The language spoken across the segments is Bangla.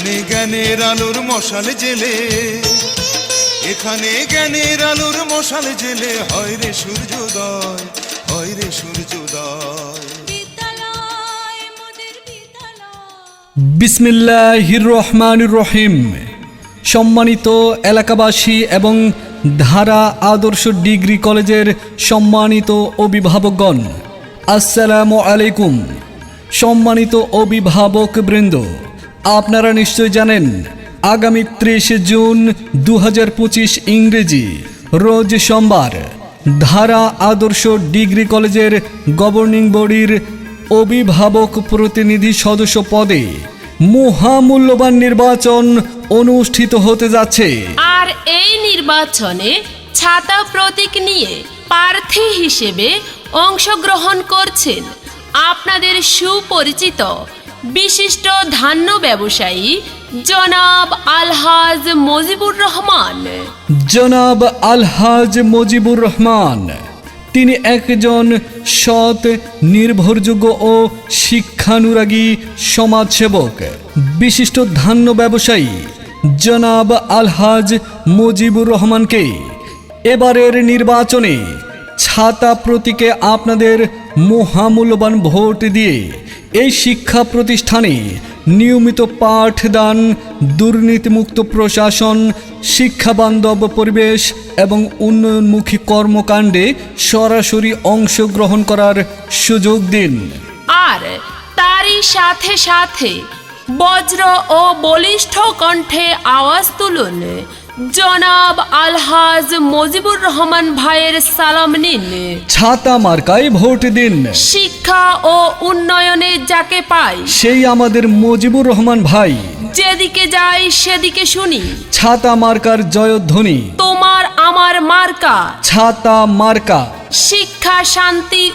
এখানে জ্ঞানের আলোর মশাল জেলে। এখানে জ্ঞানের আলোর মশাল জেলে। হয় রে সূর্যোদয় হয় রে সূর্যোদয়। বিসমিল্লাহির রহমানির রহিম। সম্মানিত এলাকাবাসী এবং ধারা আদর্শ ডিগ্রি কলেজের সম্মানিত অভিভাবকগণ আসসালামু আলাইকুম। সম্মানিত অভিভাবক বৃন্দ আপনারা নিশ্চয় জানেন, আগামী ত্রিশে জুন দু পঁচিশ ইংরেজি, রোজ সোমবার, ধারা আদর্শ ডিগ্রি কলেজের গভর্নিং বডির অভিভাবক প্রতিনিধি সদস্য পদে মহামূল্যবান নির্বাচন অনুষ্ঠিত হতে যাচ্ছে। আর এই নির্বাচনে ছাতা প্রতীক নিয়ে প্রার্থী হিসেবে অংশগ্রহণ করছেন আপনাদের সুপরিচিত বিশিষ্ট ধান্য ব্যবসায়ী জনাব আলহাজ মজিবুর রহমান। জনাব আলহাজ মজিবুর রহমান, তিনি একজন সৎ, নির্ভরযোগ্য ও শিক্ষানুরাগী সমাজসেবক, বিশিষ্ট ধান্য ব্যবসায়ী জনাব আলহাজ মজিবুর রহমানকে। এবারের নির্বাচনে ছাতা প্রতীকে আপনাদের মহামূল্যবান ভোট দিয়ে এই শিক্ষা প্রতিষ্ঠানে নিয়মিত পাঠদান, দুর্নীতিমুক্ত প্রশাসন, শিক্ষাবান্ধব পরিবেশ এবং উন্নয়নমুখী কর্মকাণ্ডে সরাসরি অংশগ্রহণ করার সুযোগ দিন। আর তারই সাথে সাথে বজ্র ও বলিষ্ঠ কণ্ঠে আওয়াজ তুলুন। জনাব আলহাজ মজিবুর রহমান ভাইয়ের সালাম নিন। ছাতা মার্কায় ভোট দিন। শিক্ষা ও উন্নয়নে যাকে পাই। সেই আমাদের মজিবুর রহমান ভাই। যেদিকে যাই সেদিকে শুনি। ছাতা মার্কার জয়ধ্বনি। তোমার আমার মার্কা। ছাতা মার্কা। শিক্ষা শান্তি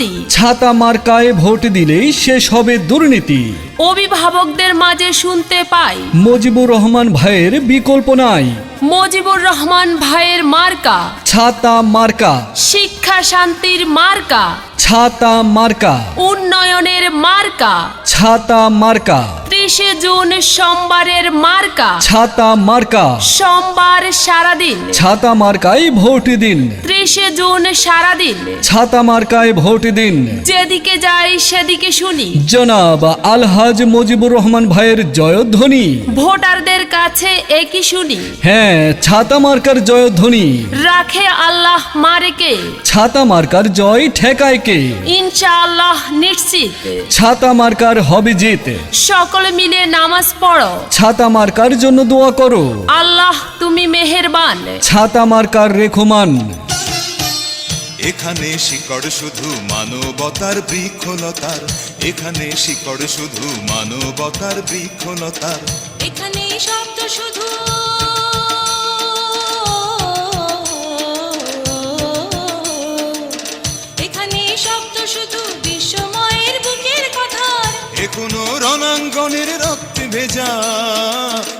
উন্নতি ছাতা মার্কায় ভোট দিলেই শেষ হবে দুর্নীতি। অভিভাবকদের মাঝে শুনতে পাই। মজিবুর রহমান ভাইয়ের বিকল্প নাই। মজিবুর রহমান ভাইয়ের মার্কা। ছাতা মার্কা। শিক্ষা শান্তির মার্কা। ছাতা মার্কা। উন্নয়নের মার্কা। ছাতা মার্কা। ত্রিশে জুন সোমবারের মার্কা। ছাতা মার্কা। সোমবার সারাদিন। ছাতা মার্কায় ভোট দিন। ত্রিশে জুন সারাদিন। ছাতা মার্কায় ভোট দিন। যেদিকে যাই সেদিকে শুনি। জনাব আলহাজ মজিবুর রহমান ভাইয়ের জয়ধ্বনি। ভোটারদের কাছে একই শুনি। হ্যাঁ ছাতা মার্কার জয়ধ্বনি। রাখে আল্লাহ মারেকে ছাতা মার্কার জয় ঠেকায় কে? ইনশাআল্লাহ নিশ্চিত। ছাতা মার্কার হবে জিত। সকলে মিলে নামাজ পড়ো। ছাতা মার্কার জন্য দোয়া করো? আল্লাহ তুমি মেহেরবান। ছাতা মার্কার রেখমান এখানে শিকড় শুধু মানবতার বৃক্ষলতার। এখানে শিকড় শুধু মানবতার বৃক্ষলতার। এখানে শব্দ শুধু রণাঙ্গনের রক্তে ভেজা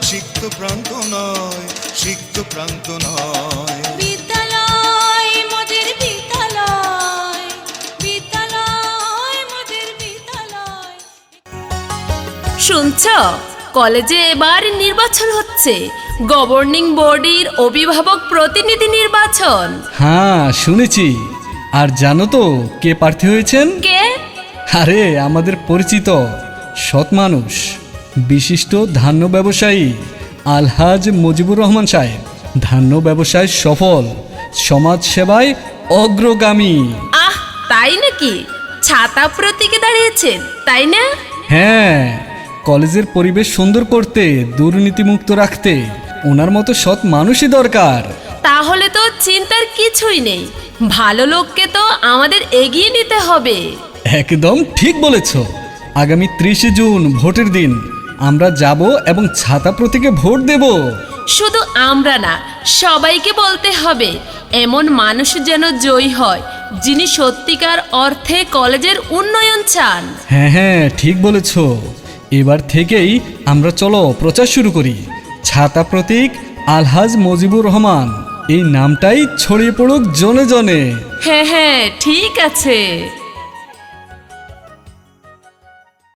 সিক্ত প্রান্ত নয় সিক্ত প্রান্ত নয়। শুনছ? কলেজে এবার নির্বাচন হচ্ছে। গভর্নিং বডির অভিভাবক প্রতিনিধি নির্বাচন। হ্যাঁ শুনেছি। আর জানো তো কে প্রার্থী হয়েছেন? কে? আরে আমাদের পরিচিত সৎ মানুষ বিশিষ্ট ধান্য ব্যবসায়ী আলহাজ মুজিবুর রহমান সাহেব। ধান্য ব্যবসায় সফল সমাজ সেবায় অগ্রগামী। আহ তাই নাকি? ছাতা প্রতীকে দাঁড়িয়েছেন তাই না? হ্যাঁ কলেজের পরিবেশ সুন্দর করতে দুর্নীতিমুক্ত রাখতে ওনার মতো সৎ মানুষই দরকার। তাহলে তো চিন্তার কিছুই নেই ভালো লোককে তো আমাদের এগিয়ে নিতে হবে। একদম ঠিক বলেছ। আগামী ত্রিশে জুন ভোটের দিন। আমরা যাব এবং ছাতা প্রতীকে ভোট দেব। শুধু আমরা না সবাইকে বলতে হবে এমন মানুষ যেন জয়ী হয় যিনি সত্যিকার অর্থে কলেজের উন্নয়ন চান। হ্যাঁ হ্যাঁ ঠিক বলেছ। এবার থেকেই আমরা চলো প্রচার শুরু করি। ছাতা প্রতীক আলহাজ মজিবুর রহমান এই নামটাই ছড়িয়ে পড়ুক জনে জনে। হ্যাঁ হ্যাঁ ঠিক আছে।